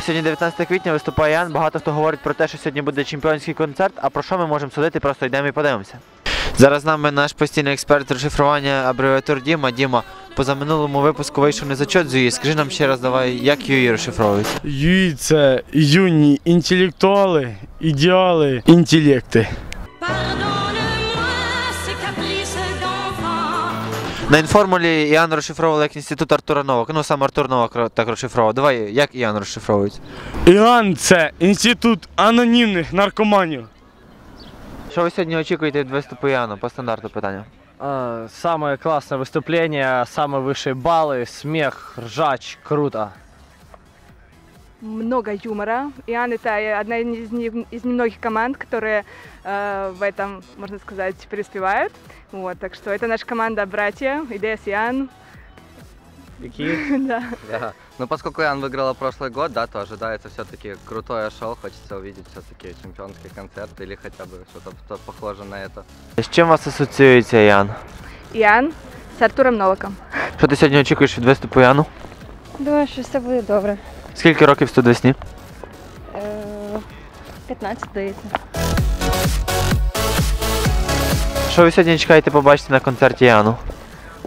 Сьогодні 19 квітня виступає Ян. Багато хто говорить про те, що сьогодні буде чемпіонський концерт. А про що ми можемо судити? Просто йдемо і подивимося. Зараз з нами наш постійний експерт розшифрування абревіатур Діма. Діма, позаминулому випуску вийшов не зачет з ЮІ. Скажи нам ще раз, давай, як ЮІ розшифровується? ЮІ це юні інтелектуали, ідеали, інтелекти. На інформулі Іоанн розшифровував як інститут Артура Новака. Ну сам Артур Новак ро- так розшифровував. Давай, як Іоанн розшифровується? Іоанн це інститут анонімних наркоманів. Що ви сьогодні очікуєте від виступу Іоанна? По стандарту питання. А, Самое классное выступление, самые высшие баллы, смех, ржач, круто. много юмора. Иоанн это одна из, не- из немногих команд, которые э, в этом, можно сказать, преуспевают. Вот, так что это наша команда братья, Идея с Иоанн. Какие? да. Да. Ну, поскольку Ян выиграла прошлый год, да, то ожидается все-таки крутое шоу. Хочется увидеть все-таки чемпионский концерт или хотя бы что-то что похоже на это. З чим вас асоціюється Іоанн? Иоанн с Артуром Новаком. Що ти сьогодні очікуєш від виступу Іоанну? Думаю, що все буде добре. Скільки років в студвесні? Е, 15, здається. Що ви сьогодні чекаєте побачити на концерті Іоанну?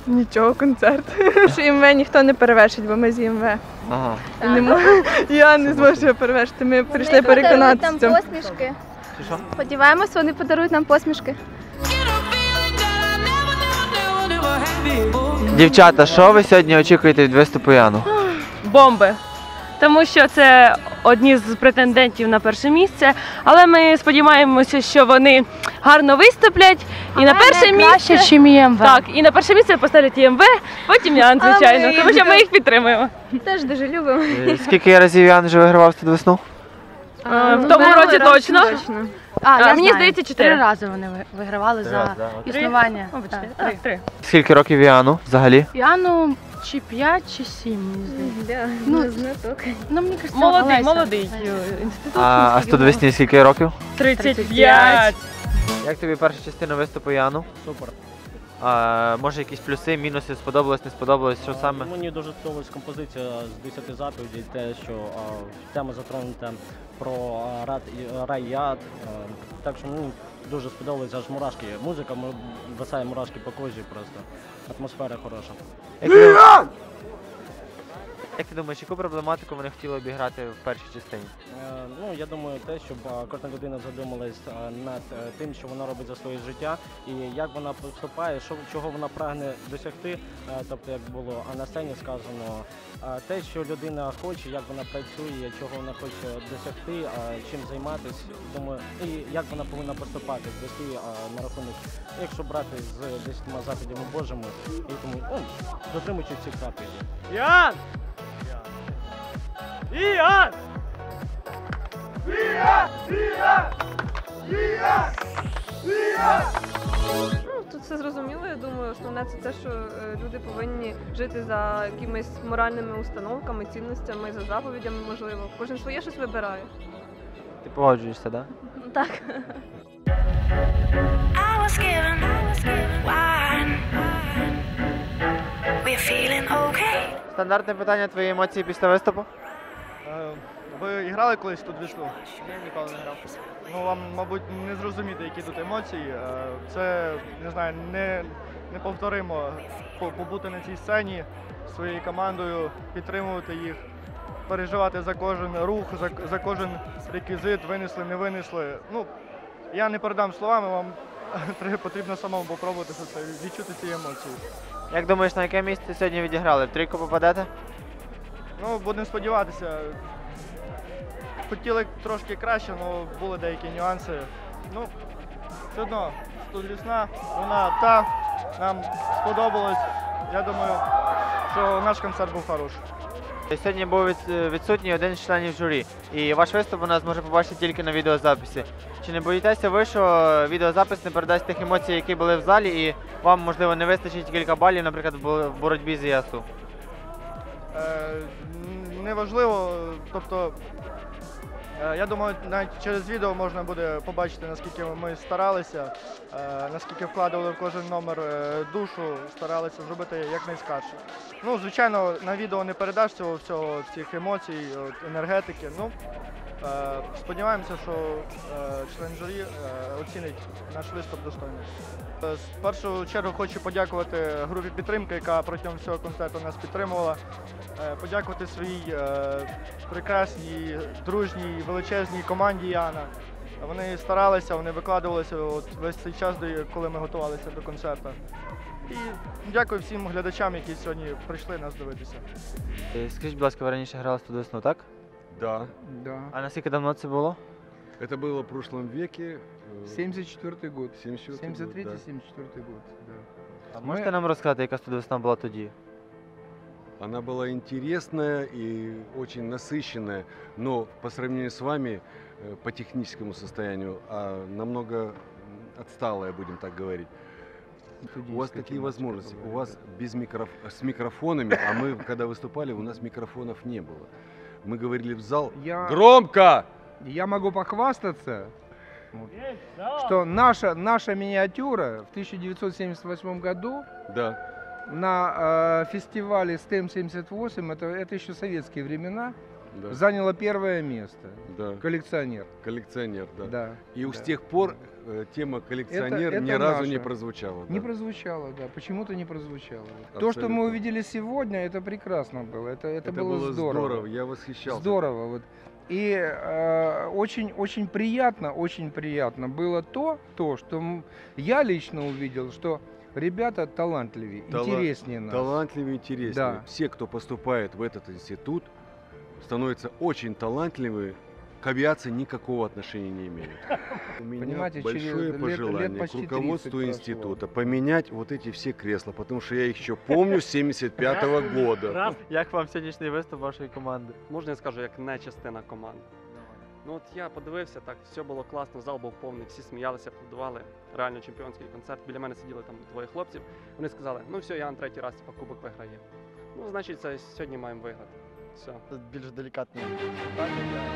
Нічого, концерт. Що ІМВ ніхто не перевершить, бо ми з ІМВ. Ага. Не мо- Іоанн не зможе його перевершити. Ми прийшли переконатися в цьому. посмішки. Чи що? Сподіваємось, вони подарують нам посмішки. Дівчата, що ви сьогодні очікуєте від виступу Іоанну? бомби. Тому що це одні з претендентів на перше місце. Але ми сподіваємося, що вони гарно виступлять. І на перше місце ніж ІМВ. так, і на перше місце поставлять ІМВ, потім Ян, звичайно, ми тому що ми їх підтримуємо. Теж дуже любимо. Е, Скільки разів Іоанн вже вигравав студвесну? А, в тому році точно. А, А, я мені знаю. здається, чотири. Три рази вони ви- вигравали за існування. Вибачте, Так. три. Скільки років Іоанну взагалі? Яну чи 5, чи 7, мені здається. Ну, знаток. Ну, мені кажеться, Молодий, Олеся. молодий е, інститут. А, а студвесні скільки років? 35. Як тобі перша частина виступу Іоанну? Супер. А, може якісь плюси, мінуси, сподобалось, не сподобалось, що саме? Мені дуже сподобалась композиція з 10 заповідей, те, що а, тема затронута про а, рад, і- рай яд. а, Так що мені дуже сподобалось, аж мурашки. Музика висає мурашки по кожі просто. Атмосфера хороша. Як ти, думаєш, яку проблематику вони хотіли обіграти в першій частині? Е, Ну, я думаю, те, щоб а, кожна людина задумалась а, над е, тим, що вона робить за своє життя, і як вона поступає, що чого вона прагне досягти. е, Тобто, як було а на сцені сказано, те, що людина хоче, як вона працює, чого вона хоче досягти, чим займатися, думаю, і як вона повинна поступати, вести а, на рахунок, якщо брати з 10 заповідями Божими, і тому ну, дотримуючи цих заповідей. Ян! Іан! Ну, тут все зрозуміло. Я думаю, основне це те, що е, люди повинні жити за якимись моральними установками, цінностями, за заповідями, можливо. Кожен своє щось вибирає. Ти погоджуєшся, так? Ну, Так. I was given, I was given wine. We're feeling okay. Стандартне питання твої емоції після виступу? Е, Ви грали колись тут весну? Ні, ніколи не грав. Ну вам, мабуть, не зрозуміти, які тут емоції. Е, Це не знаю, не, по- побути на цій сцені своєю командою, підтримувати їх, переживати за кожен рух, за, за кожен реквізит, винесли, не винесли. Ну, я не передам словами, вам потрібно самому попробувати це, відчути ці емоції. Як думаєш, на яке місце сьогодні відіграли? В трійку попадете? Ну, будемо сподіватися. Хотіли трошки краще, але були деякі нюанси. Ну, все одно, лісна, вона та, нам сподобалось. Я думаю, що наш концерт був хороший. Сьогодні був відсутній один з членів журі, і ваш виступ у нас може побачити тільки на відеозаписі. Чи не боїтеся ви, що відеозапис не передасть тих емоцій, які були в залі, і вам, можливо, не вистачить кілька балів, наприклад, в боротьбі з ЄСУ? Е, Неважливо, тобто, е, я думаю, навіть через відео можна буде побачити, наскільки ми старалися, е, наскільки вкладали в кожен номер душу, старалися зробити якнайскарше. Ну, звичайно, на відео не передаш цього всього, цих емоцій, енергетики. Ну, сподіваємося, що е, член журі е, оцінить наш виступ достойно. Е, В першу чергу хочу подякувати групі підтримки, яка протягом всього концерту нас підтримувала. Е, Подякувати своїй е, прекрасній, дружній, величезній команді Яна. Вони старалися, вони викладувалися от весь цей час, коли ми готувалися до концерту. І дякую всім глядачам, які сьогодні прийшли нас дивитися. Е, Скажіть, будь ласка, ви раніше грали студ весну, так? Да. Да. А наскільки давно це було? Это было в прошлом веке. э, 74 год. 74 год, 73 да. 74 год, да. А можете нам розказати, яка студ весна була тоді? Она была интересная и очень насыщенная, но по сравнению с вами э, по техническому состоянию а, намного отсталая, будем так говорить. У вас такие возможности. была, У вас да. без микроф... с микрофонами, а мы, когда выступали, у нас микрофонов не было. Мы говорили в зал. Я- громко. Я могу похвастаться, вот, что наша, наша миниатюра в 1978 году Да, на э, фестивале STEM-78, это, это еще советские времена, да, заняла первое место. да. Коллекционер. Коллекционер, да. Да. И да. с тех пор э, тема коллекционер ни это разу не наша. прозвучала. Не да. прозвучало, да. Почему-то не прозвучало. То, что мы Абсолютно. увидели сегодня, это прекрасно было. Это, это, Это было, было здорово. здорово, я восхищался. Здорово. Вот. И э, очень, очень приятно, очень приятно было то, то, что я лично увидел, что ребята талантливее, Тала- интереснее нас. Талантливее, интереснее. Да. Все, кто поступает в этот институт, становятся очень талантливые, к авиации никакого отношения не имеют. У меня Понимаете, большое лет- пожелание лет к почти 30 руководству прошло. института поменять вот эти все кресла, потому что я их еще помню с 75 года. Як вам сьогоднішній виступ вашої команди? Можна я скажу, як не частина команди. Ну от я подивився, так все було класно, зал був повний, всі сміялися, аплодували. Реально чемпіонський концерт. Біля мене сиділи там двоє хлопців. Вони сказали, ну все, Ян третій раз типа, кубок виграє. Ну, значить, це сьогодні маємо виграти. Все. Це більш делікатне питання.